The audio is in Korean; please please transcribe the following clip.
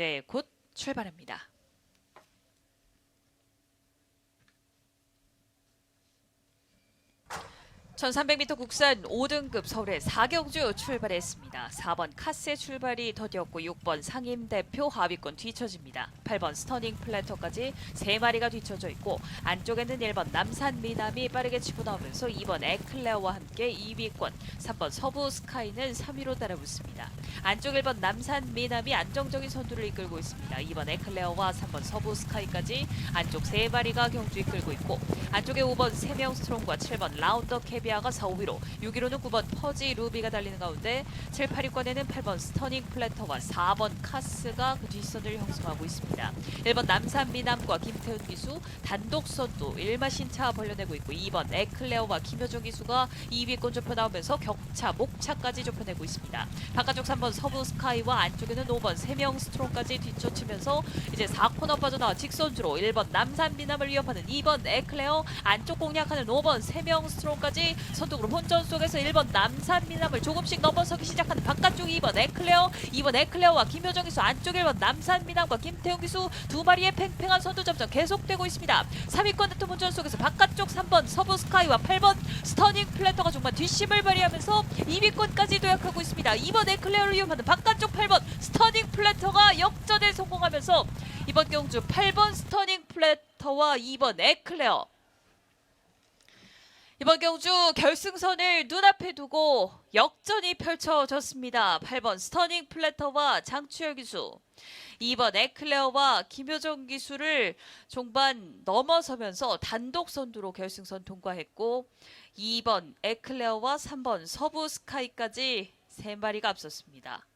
네, 곧 출발합니다. (1300m) 국산 5등급 서울의 4경주 출발했습니다. 4번 카스의 출발이 더디었고 6번 상임대표 하위권 뒤처집니다. 8번 스터닝 플래터까지 3마리가 뒤쳐져 있고 안쪽에는 1번 남산 미남이 빠르게 치고 나오면서 2번 에클레어와 함께 2위권 3번 서부 스카이는 3위로 따라붙습니다. 안쪽 1번 남산 미남이 안정적인 선두를 이끌고 있습니다. 2번 에클레어와 3번 서부 스카이까지 안쪽 3마리가 경주 이끌고 있고 안쪽에 5번 세명 스트롱과 7번 라운더 캐비 아가 4, 5위로 6위로는 9번 퍼지 루비가 달리는 가운데 7, 8위권에는 8번 스터닝 플래터와 4번 카스가 그 뒷선을 형성하고 있습니다. 1번 남산 미남과 김태훈 기수 단독 선두 1마신차 벌려내고 있고 2번 에클레어와 김효정 기수가 2위권 좁혀 나오면서 격차 목차까지 좁혀내고 있습니다. 바깥쪽 3번 서부 스카이와 안쪽에는 5번 세명 스트롱까지 뒤쫓으면서 이제 4코너 빠져나와 직선주로 1번 남산 미남을 위협하는 2번 에클레어 안쪽 공략하는 5번 세명 스트롱까지 선두그룹 혼전 속에서 1번 남산 미남을 조금씩 넘어서기 시작하는 바깥쪽 2번 에클레어 2번 에클레어와 김효정 기수 안쪽 1번 남산 미남과 김태훈 기수 두 마리의 팽팽한 선두 접전 계속되고 있습니다. 3위권 대통 혼전 속에서 바깥쪽 3번 서부 스카이와 8번 스터닝 플래터가 정말 뒷심을 발휘하면서 2위권까지 도약하고 있습니다. 2번 에클레어를 이용하는 바깥쪽 8번 스터닝 플래터가 역전에 성공하면서 이번 경주 8번 스터닝 플래터와 2번 에클레어 이번 경주 결승선을 눈앞에 두고 역전이 펼쳐졌습니다. 8번 스터닝 플래터와 장추열 기수 2번 에클레어와 김효정 기수를 종반 넘어서면서 단독 선두로 결승선 통과했고 2번 에클레어와 3번 서부 스카이까지 세 마리가 앞섰습니다.